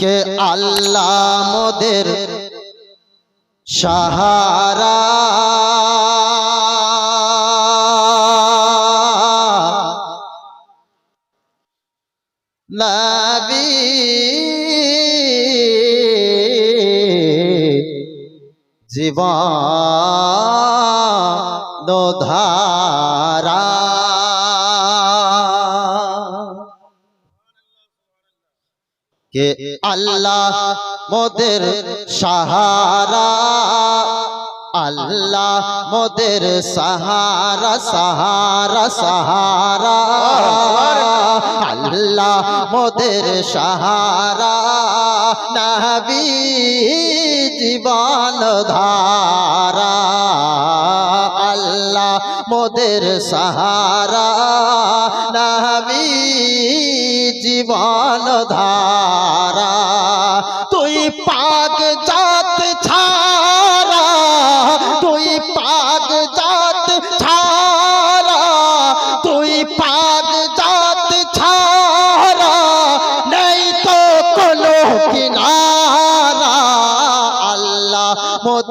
কে আল্লাহ মোদের সাহারা? নবী জীবন ধারা কে আল্লাহ মোদের সাহারা? আল্লাহ মোদের সাহারা সাহারা সাহারা। আল্লাহ মোদের সাহারা। নবী জীবন ধারা। আল্লাহ মোদের সাহারা। নবী জীবন ধারা।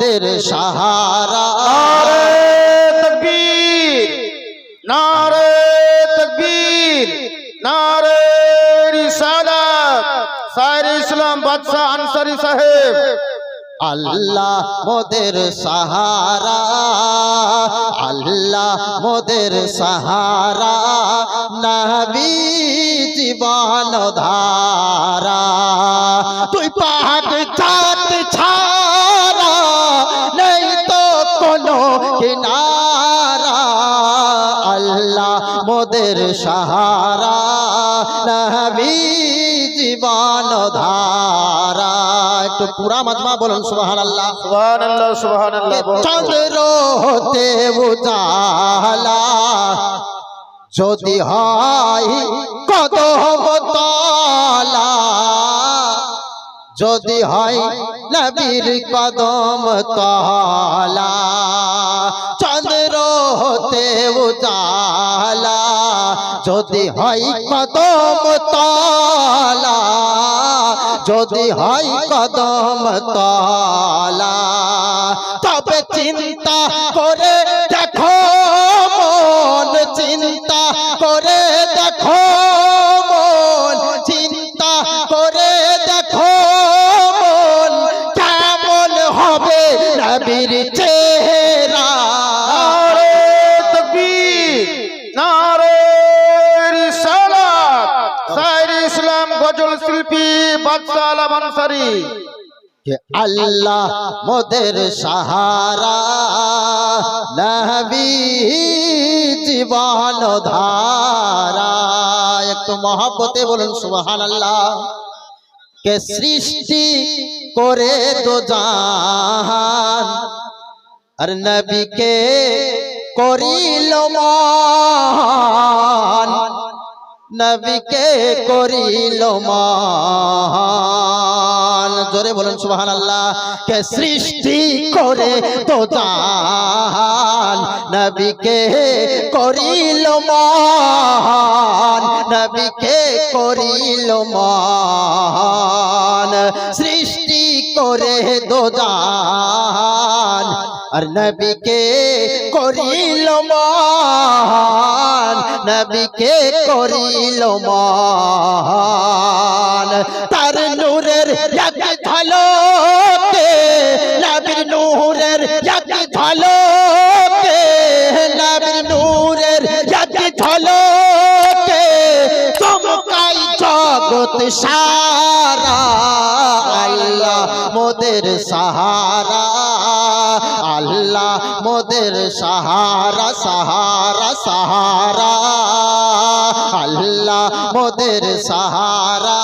মোদের সাহারা। তকবীর নারে তকবীর নারে রিসালাত। সাইর ইসলাম বাদশাহ আনসারি সাহেব। আল্লাহ মোদের সাহারা আল্লাহ মোদের সাহারা নবী জীবন ধারা। তুই পাক সাহারা নবী জীবন ধারা। একটু পুরা মাজমা বলুন সুবহান আল্লাহ সুবহানাল্লাহ সুবহানাল্লাহ বহুত চন্দ্র হতে উজালা যদি হয় কদম তলা। যদি হয় নবীর কদম তলা। চন্দ্র হতে উজালা যদি হয় কদম তলা যদি হয় কদম তলা তবে চিন্তা করে দেখো আল্লাহ মোদের সাহারা, নবী জীবন ধারা। একটু মহব্বতে বলুন সুবহান আল্লাহ কে সৃষ্টি করে তো জাহান, আর নবীকে করিল মান নবীকে করিল মান জোরে বলুন সুবহান আল্লাহ কে সৃষ্টি করে তো জান নবীকে করিল মান নবীকে করিল মান সৃষ্টি করে দো জান আর নবীকে করিল মান, নবীকে করিল তার নূরের এক ঝলকে, নবীর নূরের এক ঝলকে, নবীর নূরের এক ঝলকে, চমকাই জগৎ সারা। মোদের সাহারা, আল্লাহ মোদের সাহারা সাহারা সাহারা, আল্লাহ মোদের সাহারা,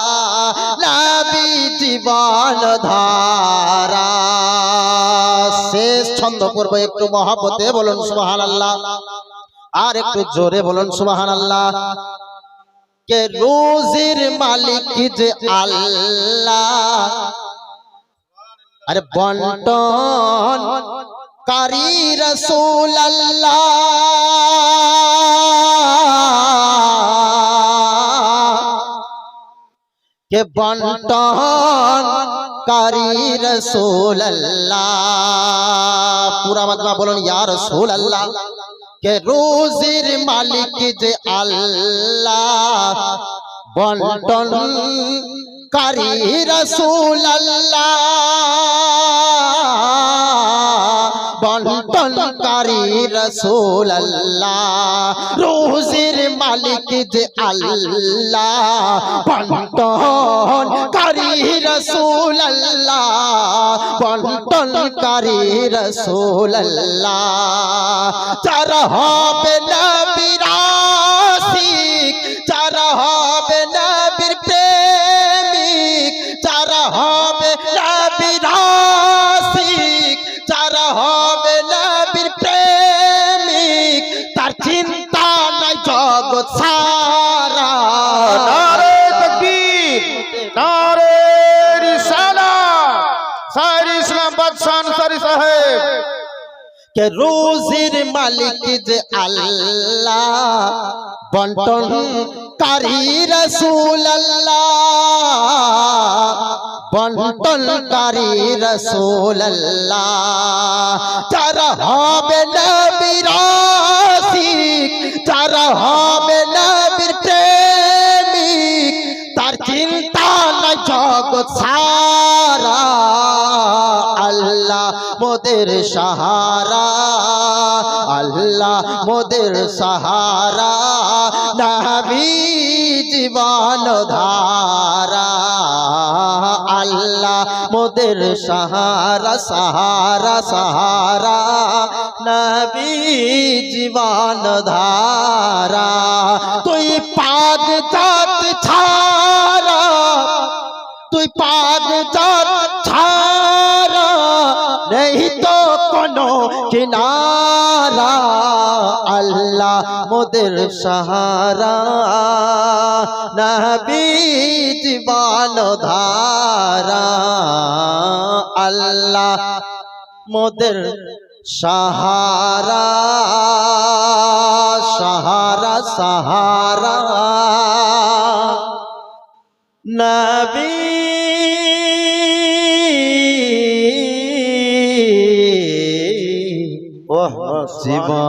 নবী জীবন ধারা। শেষ ছন্দ করব একটু মহাপতে বলুন সুবাহান আল্লাহ আর একটু জোরে বলুন সুবাহান আল্লাহ কে রোজির মালিক যে আল্লাহ আরে বন্টন কারি রসুল কে বন্টন কারি রসুল পুরা মাতমা বলুন, ইয়া রসুল আল্লাহ কে রোজির মালিক যে আল্লাহ। বন্টন কারি রসুল আল্লাহ বন্টনকারী রসুল আল্লাহ রোজির মালিক যে আল্লাহ। বন্টনকারী রসুল আল্লাহ বন্টনকারী রসুল আল্লাহ যারা হবে নবিরাসিক সাইর ইসলাম বাদশাহ আনসারী সাহেব, কে রোজির মালিক যে আল্লাহ, বন্টন কারি রসুল বন্টন কারি রসুল যারা হবে নবিরাসিক যারা হবে নবীর প্রেমিক, তার চিন্তা নাই জগৎ সারা মোদের সাহারা, আল্লাহ মোদের সাহারা, নবী জীবন ধারা, আল্লাহ মোদের সাহারা সাহারা সাহারা, নবী জীবন ধারা। তুই পাদ জাত নেই তো কোনো কিনারা, আল্লাহ মোদের সাহারা। নবী জীবন ধারা, আল্লাহ মোদের সাহারা। সাহারা সাহারা। নবী शिवा